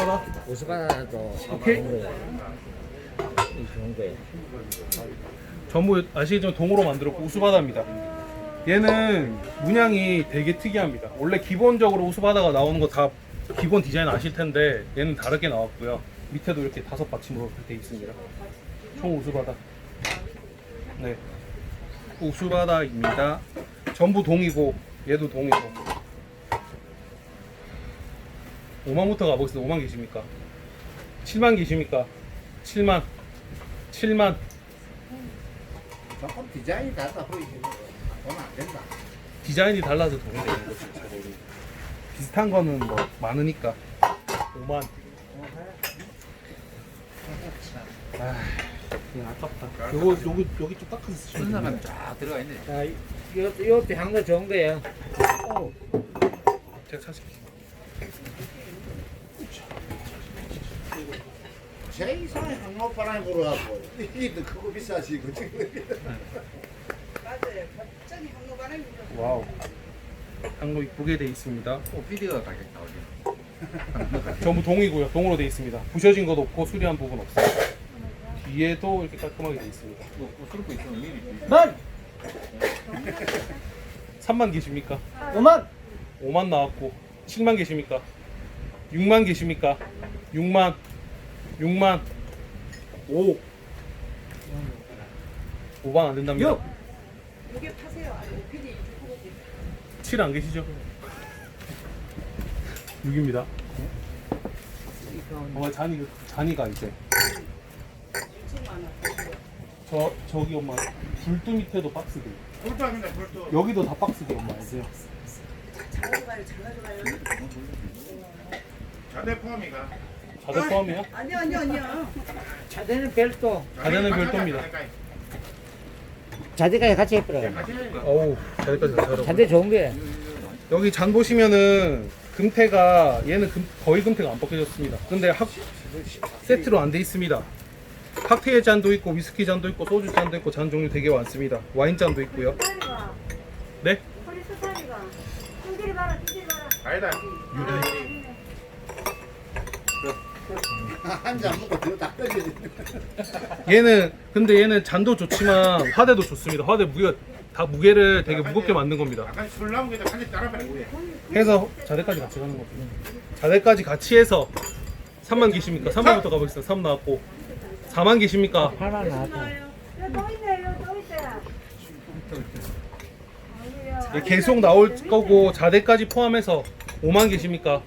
우수바다? 우스바나도 오케이. 좋은 거예요. 이 좋은 거예요. 전부 아시겠지만 동으로 만들었고 우수바다입니다. 얘는 문양이 되게 특이합니다. 원래 기본적으로 우수바다가 나오는 거 다 기본 디자인 아실 텐데 얘는 다르게 나왔고요. 밑에도 이렇게 다섯 받침으로 되어 있습니다. 총 우수바다. 네. 우수바다입니다. 전부 동이고 얘도 동이고 5만부터 가보겠습니다. 5만 계십니까? 7만 계십니까? 7만 7만 조금 디자인이 다르다 보이지. 보면 안 된다. 디자인이 달라서 돈이 되는 거죠. 비슷한 거는 뭐 많으니까 5만. 아, 그냥 아깝다. 요거 여기 여기 좀 닦아서 쓰시면 됩니다. 쫙 들어가 있네. 자, 이- 요, 요 한거 좋은 거예요. 제가 사실게요. 제 이상의 항목바람이 불어갖고 이도 그거 비싸지 그 지금. 맞아요. 갑자기 한국바람이 불어. 와우. 항로 이쁘게 돼 있습니다. 오피디가 가격 나오지. 전부 동이고요. 동으로 돼 있습니다. 부셔진 것도 없고 수리한 부분 없어요. 뒤에도 이렇게 깔끔하게 돼 있습니다. 쓸거 있으면 미리. 만! 3만 계십니까? 5만! 5만 나왔고 7만 계십니까? 6만 계십니까? 6만 6만 5 5만 안 된답니다. 이게 파세요. 아니, 오피디 유튜브고 7안 계시죠? 6입니다. 어, 잔이 잔이가 이제 2천만 원. 저 저기 엄마 불도 밑에도 박스들 불도 아닌데 불도. 여기도 다 박스들 엄마 이제 장가져가요. 장가져가요. 자대 포함이가. 자대 포함이야? 아니요, 아니요, 아니요. 자대는 별도. 자대는 별도입니다. 자대까지 같이 해버려요. 어우 자대까지 다 잘하고 자대 좋은 거예요. 여기 잔 보시면은 금태가 얘는 금- 거의 금태가 안 벗겨졌습니다. 근데 학 세트로 안 돼 있습니다. 칵테일 잔도 있고 위스키 잔도 있고 소주 잔도 있고 잔 종류 되게 많습니다. 와인 잔도 있고요. 네? 우리 스타일이가 뚱기리 봐라 뚱기리 봐라 아니다. 한잔 먹고 더다 떨어지. 얘는 근데 얘는 잔도 좋지만 화대도 좋습니다. 화대 무게 다 무게를 되게 무겁게 만든 겁니다. 약간 술 나온 게도 한잔 따라봐요. 해서 자대까지 같이 가는 겁니다. 자대까지 같이 해서 3만 계십니까? 3만부터 가보겠습니다. 3 나왔고 4만 계십니까? 8만 나왔다. 있네 있어요 예, 계속 나올 거고 자대까지 포함해서 5만 계십니까?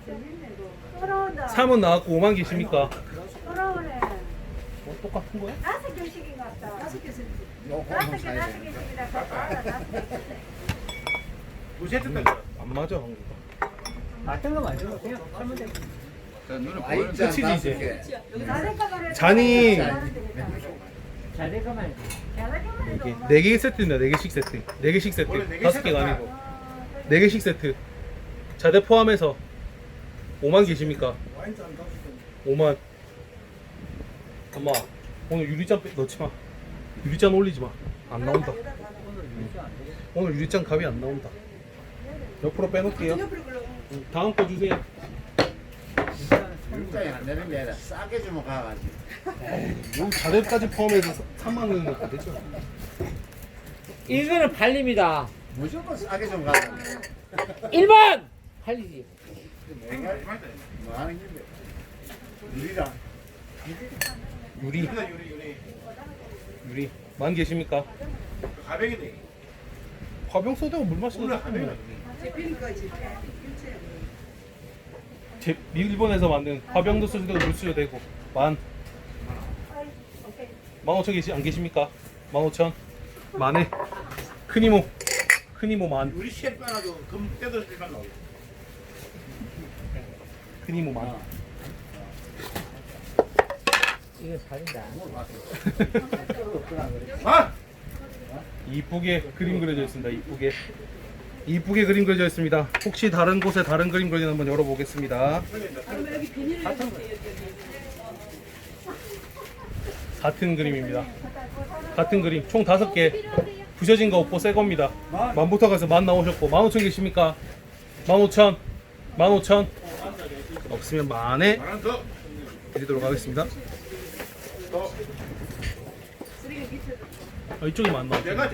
돌아온다 3은 나왔고 5만 계십니까? 돌아오네 뭐 똑같은 거야? 다섯 개씩인 것 같다 다섯 개 세트. 요거 다섯 개 다섯 돼. 개씩이다 다섯 개 무세트 딱. 안 맞아 한국어. 맞던 거 맞죠? 그냥 하면 돼. 와인잔 끝이지, 다섯 이제. 개. 다섯 개만 잔이- 자대가만 이게 4개 세트입니다. 4개씩 세트. 4개씩 세트. 원래 네개 5개가 세트다. 아니고 4개씩 세트. 자대 포함해서 5만 계십니까? 5만. 엄마 오늘 유리잔 빼- 넣지 마. 유리잔 올리지 마. 안 나온다. 오늘 유리잔 값이 안 나온다. 옆으로 빼놓을게요. 다음 거 주세요. 물장이 안 되는 게 아니라 싸게 주면 가가지고. 여기 자대까지 포함해서 3만 원인 것도 되죠. 이거는 팔립니다. 무조건 싸게 좀 가자. 1번! 팔리지. 내가 뭐 하는 건데. 우리랑 유리 유리 유리. 유리 만 계십니까? 가백이 돼. 화병 소대가 물 마시는 오늘 거 가백이 제피니까 집에. 일체. 제 일본에서 만든 화병도 되고 물 쓰도 되고 만. 만 오천 계시 안 계십니까? 만 오천. 만에 큰 이모 큰 이모 만. 우리 셰프 하나도 금 떼도 일반 나오고. 큰 이모 만. 이거 팔린다. 아! 이쁘게 그림 그려져 있습니다. 이쁘게 이쁘게 그림 그려져 있습니다. 혹시 다른 곳에 다른 그림 그려져 한번 열어보겠습니다. 같은 그림입니다. 같은 그림 총 다섯 개 부셔진 거 없고 새 겁니다. 만부터 가서 만 나오셨고 만 오천 계십니까? 만 오천 만 오천 없으면 만에. 드리도록 하겠습니다. 아, 이쪽이 맞나? 내가.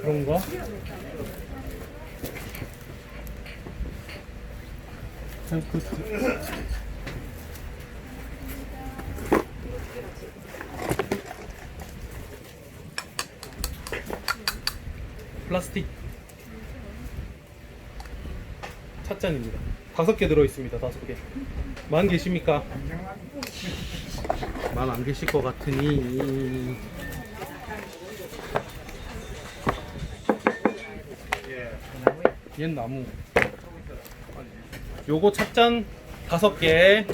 그런가? 그, 플라스틱 찻잔입니다. 다섯 개 들어 있습니다. 다섯 개. 만 계십니까? 만 안 계실 것 같으니 얘는 나무. 요거 찻잔 다섯 개.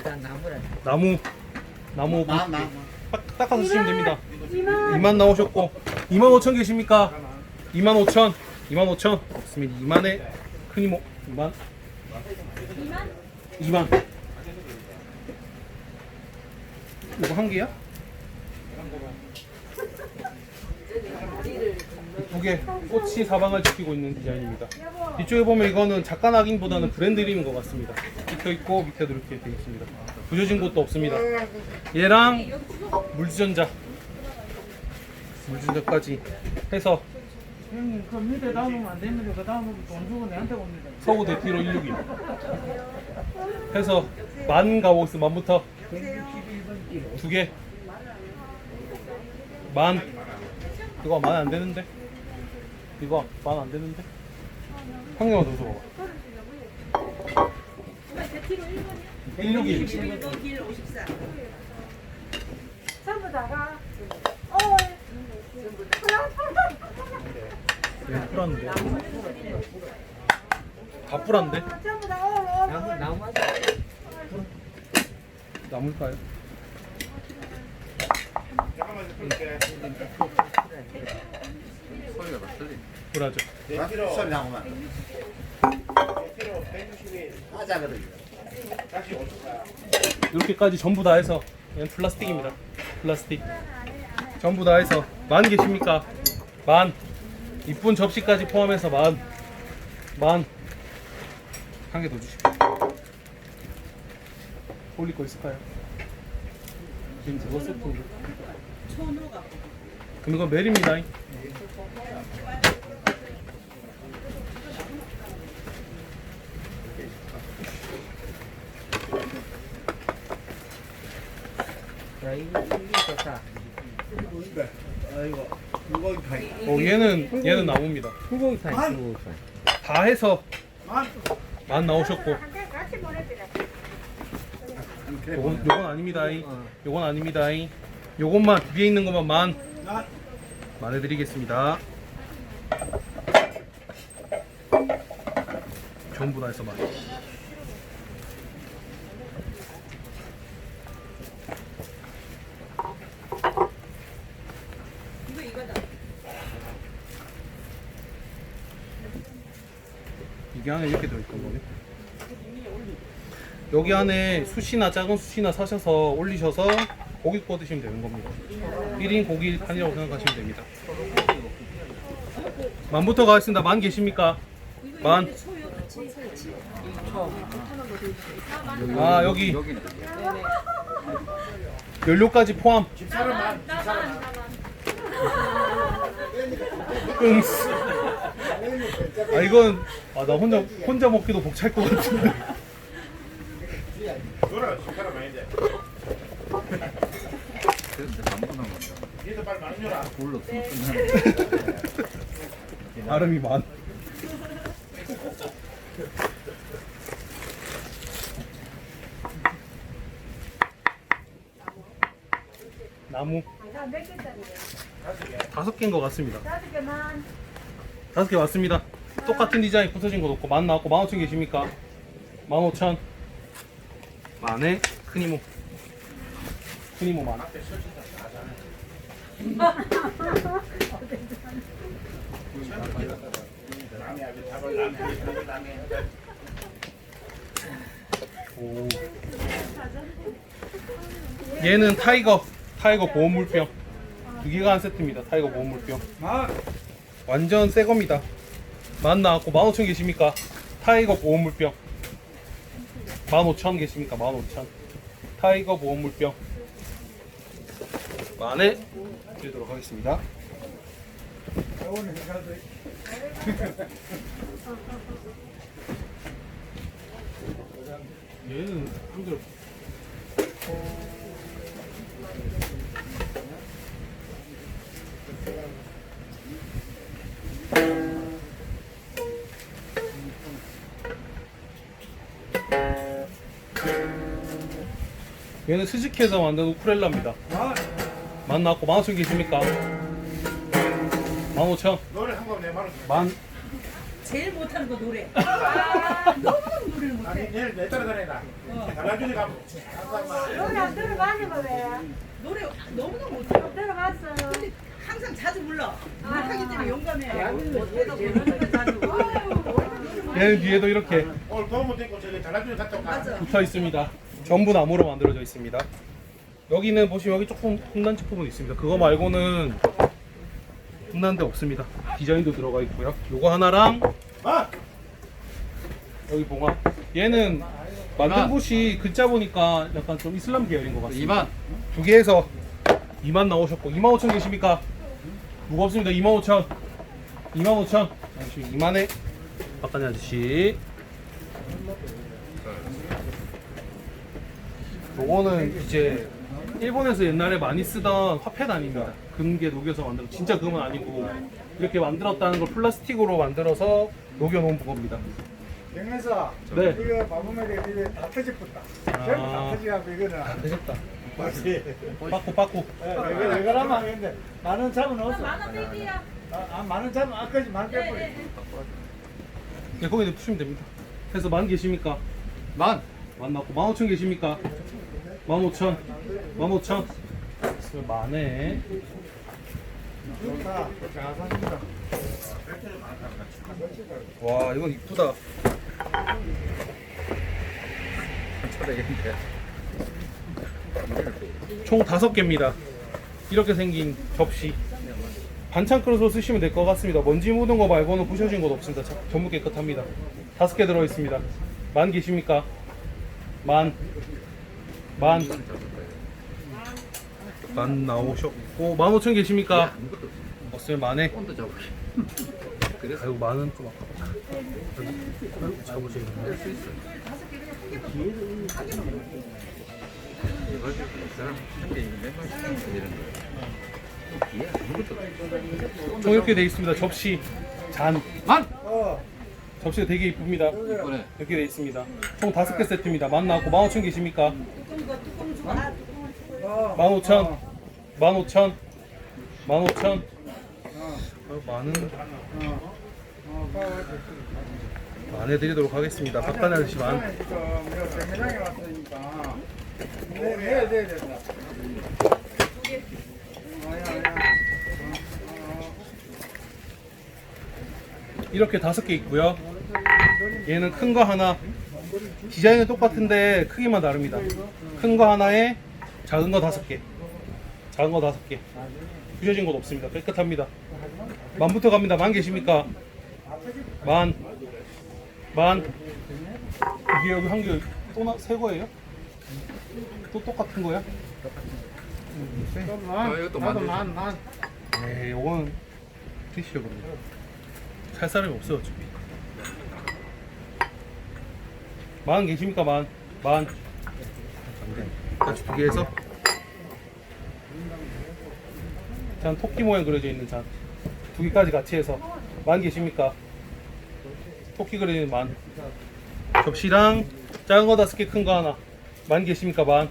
나무 나무 나, 나, 나. 딱, 닦아서 쓰시면 됩니다. 2만 나오셨고 2만 5천 계십니까? 2만 5천 2만 5천 없으면 2만에 큰 이모 2만 2만 2만 이거 한 개야? 두개 꽃이 사방을 지키고 있는 디자인입니다. 뒤쪽에 보면 이거는 작가 낙인보다는 브랜드 이름인 것 같습니다. 찍혀 있고 밑에도 이렇게 되어 있습니다. 부서진 곳도 없습니다. 얘랑 물주전자 물주전자까지 해서 형님 그 밑에 담으면 안 됩니다. 그 다음은 돈 주고 내한테 옵니다. 서구 대티로 161 해서 만 있어 만부터 161번 길. 두 개. 만. 이거 만 안 되는데? 이거 만 안 되는데? 한 개만 더 줘봐. 161. 길 54. 전부 다가 어얘 뿔한데. 다 뿔한데? 나무 나물까요? 하자거든요. 이렇게까지 전부 다 해서 얘는 플라스틱입니다. 플라스틱. 전부 다 해서 만 계십니까? 만. 이쁜 접시까지 포함해서 만. 만. 한 개 더 주십시오. 올릴 거 있을까요? 지금 그거 세트인데. 그럼 이거 멜입니다. 이거 파이. 어, 얘는 얘는 나옵니다. 다 해서 만 나오셨고 같이 보내드려. 요건 요건 아닙니다. 요건 아닙니다. 요것만 위에 있는 것만 만 만해 드리겠습니다. 전부 다 해서 만. 이거 이거다. 이게 안에 이렇게 들어있던 거네. 여기 안에 숯이나 작은 숯이나 사셔서 올리셔서 고기 구워 드시면 되는 겁니다. 1인 고기 판이라고 생각하시면 됩니다. 만부터 가겠습니다. 만 계십니까? 만. 아 여기 연료까지 포함. 응스. 아 이건 아 나 혼자 혼자 먹기도 벅찰 것 같은데. 니도 빨리 많이 줘라. 발음이 많. 나무? 다섯 개인 것 같습니다. 다섯 개만. 다섯 개 맞습니다. 똑같은 디자인 부서진 거 없고 만 나왔고 만 오천 계십니까? 만 오천 만에 큰 이모 큰 이모 만. 오. 얘는 타이거 타이거 보온 물병 두 개가 한 세트입니다. 타이거 보온 물병. 완전 새 겁니다. 만 나왔고 15,000 계십니까? 타이거 보온물병 15,000 계십니까? 15,000 타이거 보온물병. 만에? 드리도록 하겠습니다. 얘는 힘들어 얘는 스즈키에서 만든 우쿨렐라입니다. 만 나왔고 만 오천 계십니까? 만 오천, 노래 한번 내말은 만 제일 못하는 거 노래. 아, 너무 노래를 못해. 아니 내일 내 따라다니다 달라주니 가면 노래 안 들어가는 거 왜? 노래 너무너무 못해. 들어갔어. 근데 항상 자주 불러. 못하기 때문에 용감해. 못해도 부르는 자주. 얘는 뒤에도 이렇게 오늘 도움을 듣고 저기 달라주니 갔다 올까 맞아. 붙어 있습니다. 전부 나무로 만들어져 있습니다. 여기는 보시면 여기 조금 홈난치 부분 있습니다. 그거 말고는 홈난 데 없습니다. 디자인도 들어가 있고요. 요거 하나랑 아! 여기 봉화. 얘는 만든 곳이 글자 보니까 약간 좀 이슬람 계열인 것 같습니다. 2만 두 개에서 2만 나오셨고 2만 5천 계십니까? 무겁습니다. 2만 5천 2만 5천 아저씨 2만에 박간희 아저씨 요거는 이제 일본에서 옛날에 많이 쓰던 화폐 아닙니다. 금괴 녹여서 만들어 진짜 금은 아니고 이렇게 만들었다는 걸 플라스틱으로 만들어서 녹여 놓은 겁니다. 영에서 네. 이거 밥으면 이게 다 터집었다. 아. 전부 다 터지갖고 이거는 아, 되셨다. 맞지. 빠꾸 빠꾸. 이거 이거 하면 안 되는데 만원 잡은 없어. 만원 뺄게요. 아, 만원 잡은 아까지 만 빼버려. 네, 거기에 푸시면 됩니다. 그래서 만 계십니까? 만만 나고 만 오천 계십니까? 만 오천, 만 오천. 있으면 만에. 와, 이건 이쁘다. 총 다섯 개입니다. 이렇게 생긴 접시. 반찬 그릇으로 쓰시면 될 것 같습니다. 먼지 묻은 거 말고는 부셔진 것 없습니다. 자, 전부 깨끗합니다. 다섯 개 들어 있습니다. 만 계십니까? 만. 만. 만 나오셨고, 만 오천 계십니까? 없으면 만에. 온도 잡고 그래서 아이고 만은 좀 아깝다. 여기 잡으시겠네. 할수 있어 이거 가지고 이 사람 한개 맨날 이런 거 뒤에 아무것도 없어 총 이렇게 돼 있습니다. 접시, 잔. 만! 어. 접시가 되게 이쁩니다. 이번에 이렇게 돼 있습니다. 총 다섯 개 세트입니다. 만 나왔고 만 오천 계십니까? 뚜껑 거 뚜껑 주고 아 뚜껑을 주고. 어. 만 오천, 만 오천, 만 오천. 어, 만은 어. 어, 빠져. 만 해드리도록 하겠습니다. 박간의 아저씨 만. 지금 내가 세미장에 왔으니까 네, 네, 네, 네. 어, 야, 야. 이렇게 다섯 개 있고요. 얘는 큰 거 하나. 디자인은 똑같은데 크기만 다릅니다. 큰 거 하나에 작은 거 다섯 개. 작은 거 다섯 개. 부셔진 것 없습니다. 깨끗합니다. 만부터 갑니다. 만 계십니까? 만. 만. 이게 여기 한 개, 또 나, 새 거예요? 또 똑같은 거야? 어, 이것도 나도 만들지. 만, 만. 에이, 이건 그러면. 살 사람이 없어, 어차피. 만 계십니까, 만? 만. 같이 두 개에서. 잔 토끼 모양 그려져 있는 잔. 두 개까지 같이 해서. 만 계십니까? 토끼 그려져 있는 만. 접시랑 작은 거 다섯 개, 큰 거 하나. 만 계십니까, 만?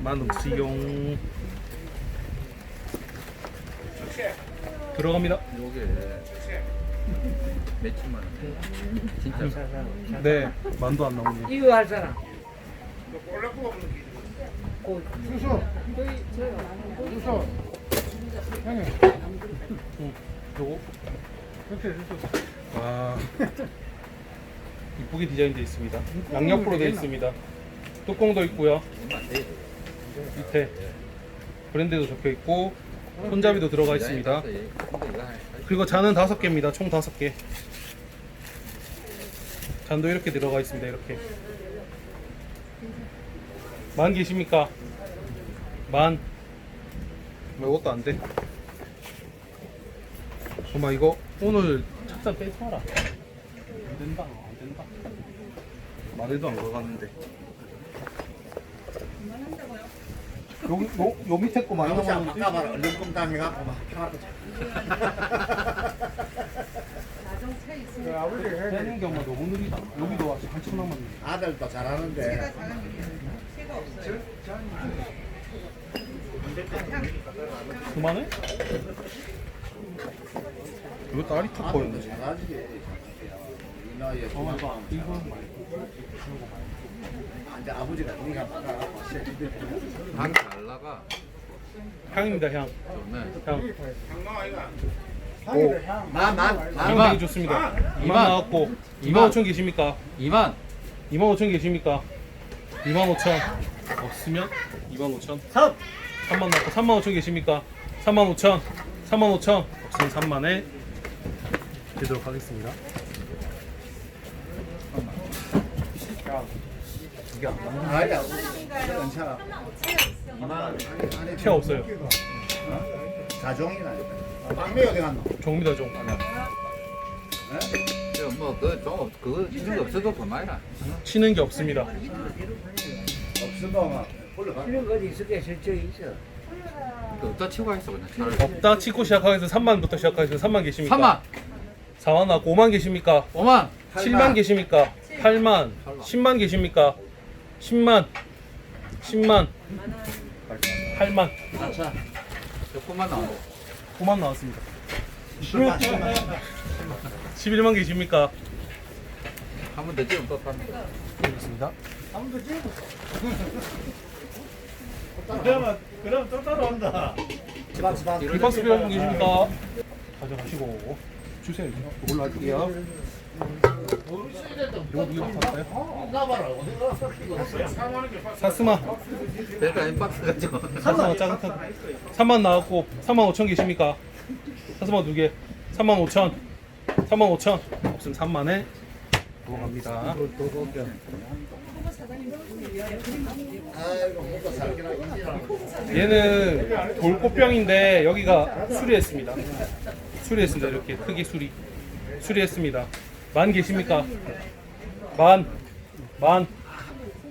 만 없지용. 들어갑니다. 요게 몇천만 원 진짜 네, 만도 안 나오네요. 이거 할 사람. 게 수수. 수수. 형님, 응, 요거. 그렇게 수수. 아, 이쁘게 디자인되어 있습니다. 양옆으로 되어 있습니다. 뚜껑도 있고요. 밑에 브랜드도 적혀 있고 손잡이도 들어가 있습니다. 그리고 잔은 다섯 개입니다. 총 다섯 개. 잔도 이렇게 들어가 있습니다. 이렇게. 만 계십니까? 만. 뭐 이것도 안 돼. 정말 이거 오늘 착장 빼서라. 안 된다. 안 된다. 말해도 안 걸어갔는데. 여기 요, 요 밑에 거 많이 남았는데. 바꿔봐라 얼른꿈 당해갖고 막 그 경우가 너무 느리다. 여기도 아직 한참 남았는데. 아들도 잘하는데 그만해? 이거 딸이 턱 아들도 보였네. 잘하지 이 나이에 어, 이거 이거 말고. 근데 아버지가 네가 바꿔갖고 한잘 나가. 향입니다, 향. 좋네. 향. 만만 향 되게 좋습니다. 2만 나왔고 2만 5천 계십니까? 2만. 2만 5천 계십니까? 2만 5천 없으면 2만 5천 3 3만 나왔고 3만 5천 계십니까? 3만 5천 3만 5천 없으면 3만에 되도록 하겠습니다. 이게 안 맞나? 아니다 괜찮아 채 없어요. 가정이나 빵매 어디 갔노? 종입니다, 종. 뭐그좀 그거 이런 거 없어도 그만이라. 치는 게 없습니다. 없어도 막 불러가 이런 거 어디 있을 게 실적이 있어. 그 없다 치고 있어 그냥 차라리. 없다 치고 시작하겠습니다. 3만부터 시작하겠습니다. 3만 계십니까? 3만. 4만 나왔고 5만 계십니까? 5만. 7만 계십니까? 8만, 10만 계십니까? 10만, 10만, 8만, 조금만 나오고. 9만 나왔습니다. 11만 계십니까? 한번 더 찍으면 또 거. 알겠습니다. 그러면 그럼 또 따라온다. 지방 지방 비박스 필요한 분 계십니까? 가져가시고 주세요. 이걸로 할게요. 사스마, 그러니까 엠박스 가지고. 사스마 짜릿하다. 3만 나왔고 3만 5천 계십니까? 사스마 두 개. 3만 5천, 3만 5천 없으면 3만에 넘어갑니다. 얘는 돌꽃병인데 여기가 수리했습니다. 수리했습니다. 이렇게 크기 수리. 수리했습니다. 만 계십니까? 만, 만,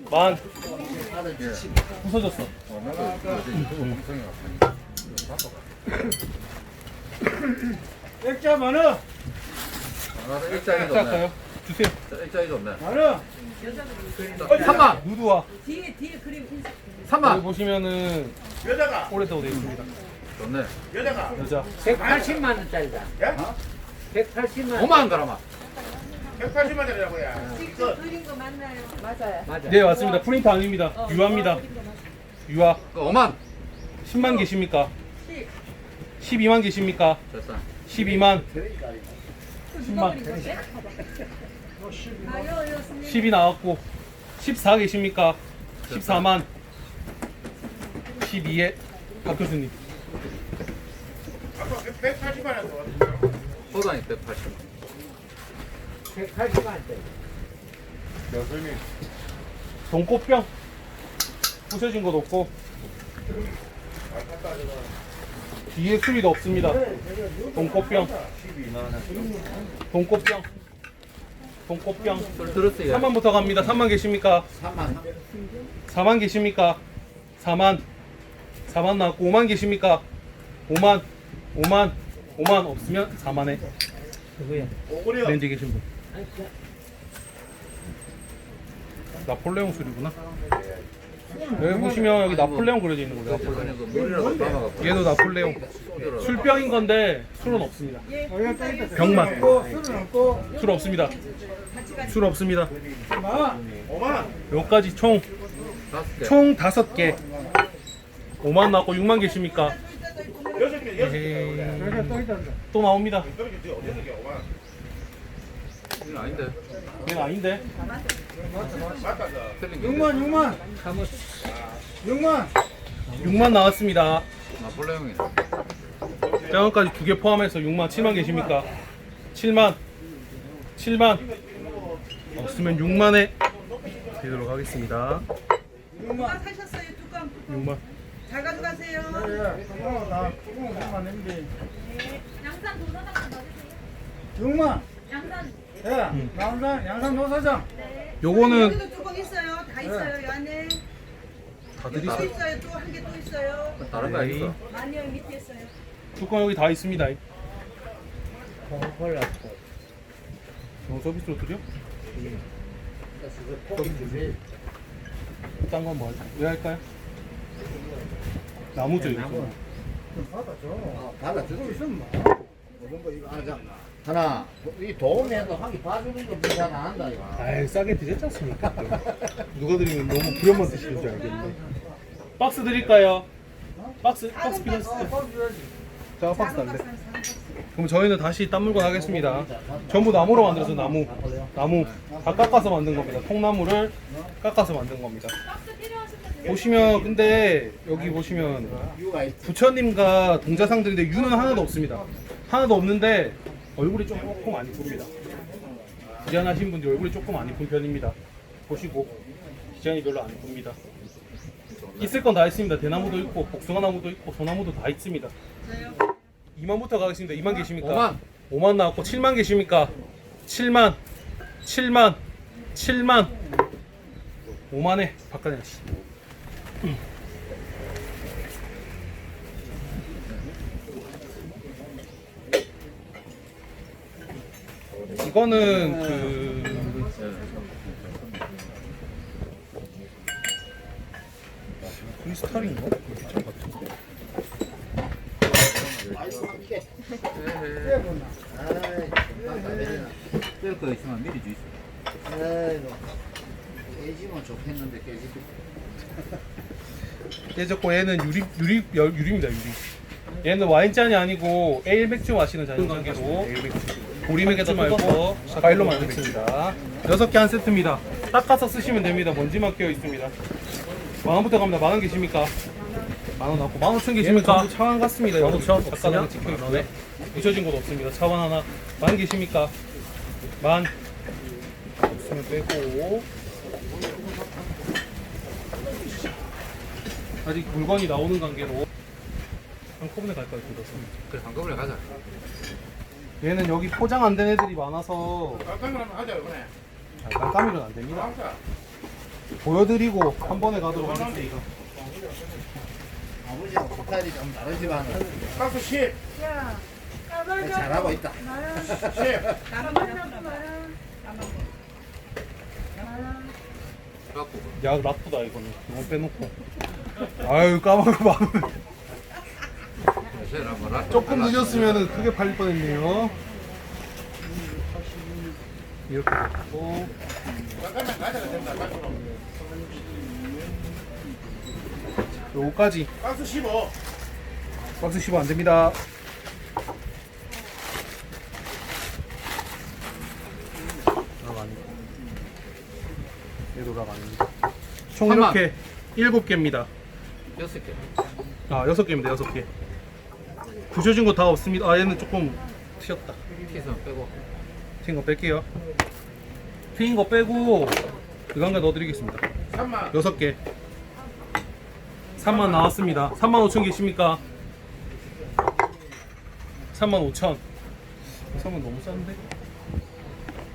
만. 부서졌어. 액자 많아. 좋네. 할까요? 주세요. 일자리 좋네. 많아. 3만. 누드와 뒤에 뒤에 그림 여기 3만. 보시면은 여자가 오래되고 되어 있습니다. 좋네. 여자가 여자. 180만 원짜리다. 예? 180만 5만 그러면. 180만 원이라고야 직접 그린 거 맞나요? 맞아요. 맞아. 네 맞습니다. 프린터 아닙니다. 유아입니다. 유아. 그 5만. 10만 계십니까? 12만 계십니까? 됐어. 12만. 그러니까 10만. 아요 요 스님. 10이 나왔고 14 계십니까? 14만 12에 박 교수님 아까 180만 원 소단이 180. 180만 원짜리. 돈꽃병. 부셔진 것도 없고. 뒤에 수리도 없습니다. 돈꽃병. 술 들었어요. 3만부터 갑니다. 3만 계십니까? 3만. 4만 계십니까? 4만. 4만 나왔고 5만 계십니까? 5만. 5만. 5만 없으면 4만에. 누구야? 렌즈 계신 분 나폴레옹 술이구나 여기 보시면 여기 나폴레옹 그려져 있는 거예요 나폴레옹. 얘도 나폴레옹. 술병인 건데 술은 없습니다. 병만. 술 없습니다 술 없습니다 마. 5만 여기까지 총. 총 다섯 개 5만 나왔고 6만 계십니까? 에헤이, 여기 또 나옵니다 여섯 개 여섯 개 5만 이건 아닌데. 얘는 아닌데 맞다 저 틀린 게. 6만 6만. 6만. 6만 나왔습니다 나폴레옹이네. 작은까지 두 개 포함해서 6만 7만 계십니까? 7만 7만 없으면 6만에 드리도록 하겠습니다 누가 사셨어요 뚜껑 6만 잘 가져가세요 예, 어, 나 조금 얼마 낸데. 양산 도서관 넣어주세요. 6만. 양산. 예, 양산, 양산 노사장. 요거는 여기도 뚜껑 있어요 다 있어요 이 안에 다또 있어요 또 한 개 또 있어요 다른 거 아니겠어? 아니요 밑에 있어요 뚜껑 여기 다 있습니다 어, 서비스로 드려? 딴건 뭐 할까요? 왜 할까요? 나무죠 이거 받아줘. 받아주고 그거 있으면 뭐. 모든 거 이거 하자. 하나 이 도움에도 한개 봐주는 거 비싸 안 한다 이거. 아이 싸게 드렸지 않습니까? 누가 드리면 너무 부려만 드시는 줄 알겠네 박스 드릴까요? 박스? 박스 필요하시죠? 작은 박스 안 돼. 그럼 저희는 다시 딴 물건 하겠습니다. 전부 나무로 만들어서 나무, 나무 다 깎아서 만든 겁니다. 통나무를 깎아서 만든 겁니다. 박스 보시면 근데 여기 보시면 이유가 있. 부처님과 동자상들인데 유는 하나도 없습니다. 하나도 없는데 얼굴이 조금 안 이쁩니다. 디자인하신 분들 얼굴이 조금 안 이쁜 편입니다. 보시고 디자인이 별로 안 이쁩니다. 있을 건 다 있습니다. 대나무도 있고 복숭아 나무도 있고 소나무도 다 있습니다. 2만부터 가겠습니다. 2만 계십니까? 5만. 5만 나왔고 7만 계십니까? 7만 7만 7만 5만에 바꿔내야 이거는 그 크리스탈인가? 떼보나. 아이 안 되나. 뺄거 있으면 미리. 아이고. 깨지면 좋겠는데 깨지고. 깨졌고 얘는 유리 유리 열- 유리입니다 유리. 얘는 와인잔이 아니고 에일 맥주 마시는 잔인 관계로 보리 맥주 말고 과일로 만들었습니다. 여섯 개 한 세트입니다. 닦아서 쓰시면 됩니다. 먼지만 끼어 있습니다. 만 원부터 갑니다. 만원 계십니까? 만원 나고 만 오천 계십니까? 차원 같습니다. 만 오천 작가당에 찍혀 있는데 붙여진 곳 없습니다. 차원 하나 만 계십니까? 만 없으면 빼고 아직 물건이 나오는 관계로 한꺼번에 갈까요? 그래 한꺼번에 가자. 얘는 여기 포장 안 된 애들이 많아서 깜깜이라면 하자, 이번에. 아, 깜깜이는 안 됩니다. 하자. 보여드리고 한 번에 가도록 하겠습니다. 아버지하고 스타일이 좀 다르지만 박스 10. 야, 까발자. 잘하고 있다. 만원. 10. 까발자 만원. 만원. 갖고 야 나쁘다 이거는 이거 빼놓고. 아유 까먹고 뭐라. 조금 늦었으면 크게 팔릴 뻔했네요. 이렇게 됐고. 요거까지 박스 15. 박스 15 안 됩니다. 락 아니고 얘도 락 아닙니다. 총. 이렇게 7개입니다. 여섯 개. 아 여섯 개입니다 여섯 개 부셔진 거 다 없습니다. 아 얘는 조금 튀었다. 피선 빼고. 튀인 거 뺄게요. 튀인 거 빼고 이거 한개 넣어드리겠습니다. 3만. 여섯 개. 3만 나왔습니다. 3만 5천 계십니까? 3만 5천. 3만 너무 싼데?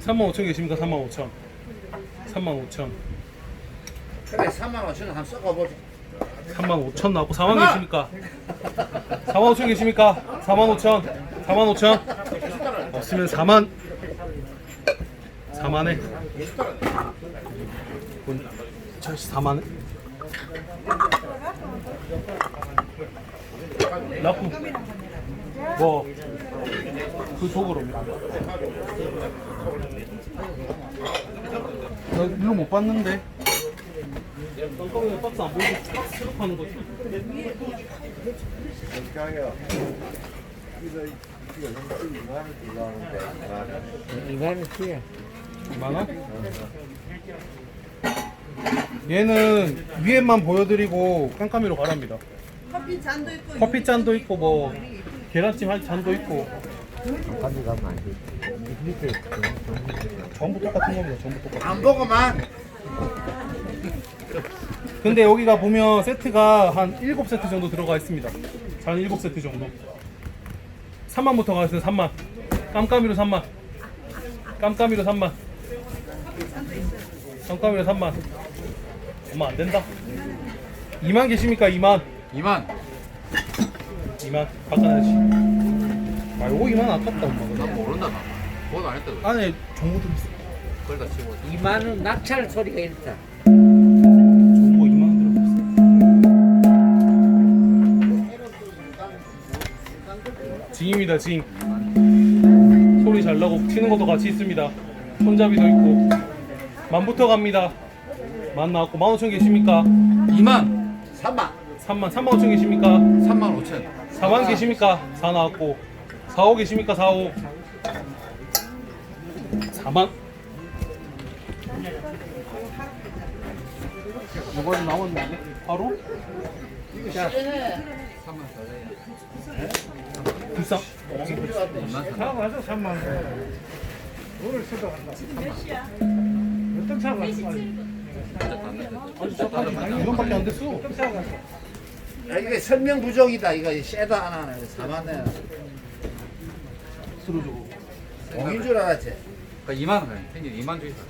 3만 5천 계십니까? 3만 5천. 3만 5천. 그래 3만 원치는 한번 섞어보자. 3만 5천 나왔고 4만 계십니까? 4만 5천 계십니까? 4만 5천 4만 5천. 없으면 4만. 4만에. 저 4만에. 라프 뭐그 속으로입니다 나 일로 못 봤는데 깜깜이 박스 안 보이고 박스 수납하는 거지 이만원 티야. 2만원? 얘는 위에만 보여드리고 깜깜이로 가랍니다 커피 잔도 있고 커피 잔도 있고 뭐 계란찜 한 잔도 있고 가지 가면 안 돼. 밑에 전부 똑같은 겁니다. 전부 똑같은. 안 보고만 근데 여기가 보면 세트가 한 7세트 정도 들어가 있습니다. 한 7세트 정도. 3만부터 가겠습니다. 3만. 깜깜이로 3만. 깜깜이로 3만. 깜깜이로 3만. 엄마 안 된다. 2만 계십니까? 2만. 2만 2만. 바꿔야지. 아, 요거 2만 아깝다, 엄마. 난 모른다 나 그건 안 했다 그래. 안에 정보도 있어. 그걸 다 치고 2만원 낙찰 소리가 있다. 징입니다, 징. 소리 잘 나고 튀는 것도 같이 있습니다. 손잡이도 있고. 만부터 갑니다. 만 나왔고, 만 오천 계십니까? 2만 3만. 3만, 3만 오천 계십니까? 3만 5천 4만 계십니까? 4 나왔고. 4, 5 계십니까? 4, 5. 4만. 이거는 나왔는데? 바로? 3 만 4천 불쌍. 2만 3만 차 가서 3만 원. 오늘 쓰다 간다. 어떤 차 갔어? 이건밖에 안 됐어. 어떤 차 갔어? 야, 이게 설명 부족이다. 이거 쉐도 하나 4만 원. 들어주고. 공인 줄 알았지. 그러니까 2만 원 형님 2만 주있어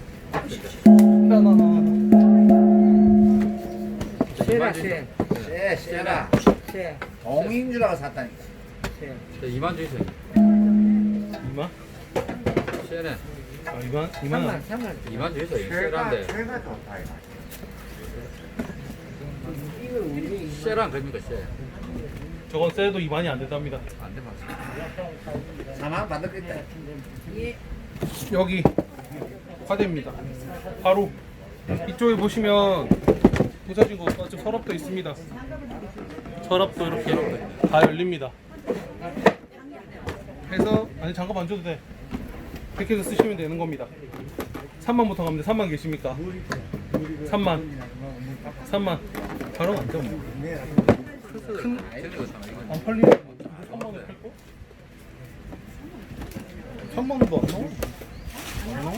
나나나. 쉐라 쉐. 쉐 쉐라. 공인 줄 알고 샀다니까. 2만 주있어요 2만? 쉐는 아 2만? 2만 원. 2만 주있어요 쉐란데 제가 좋다 이거. 쉐란 겁니까 쉐 저건 세도 2만이 안 된답니다. 안 되면 4만 받았겠다. 여기 화대입니다. 바로 이쪽에 보시면 부서진 거 좀 서랍도 있습니다. 서랍도 이렇게 다 열립니다. 해서 아니 잠깐 안 줘도 돼. 이렇게 쓰시면 되는 겁니다. 3만부터 갑니다. 3만 계십니까? 3만. 3만. 바로 안 돼. 큰- 안 팔리는 거 3만 원 팔고? 3만 원도 안 나와? 안 나와.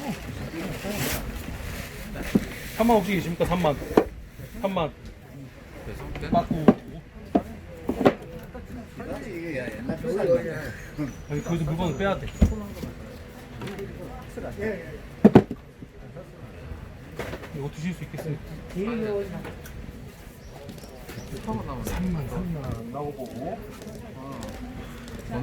3만 혹시 계십니까? 3만. 3만. 맞고. 아니 거기서 물건을 빼야 돼. 이거 드실 수 있겠습니까? 3만 3만 나오고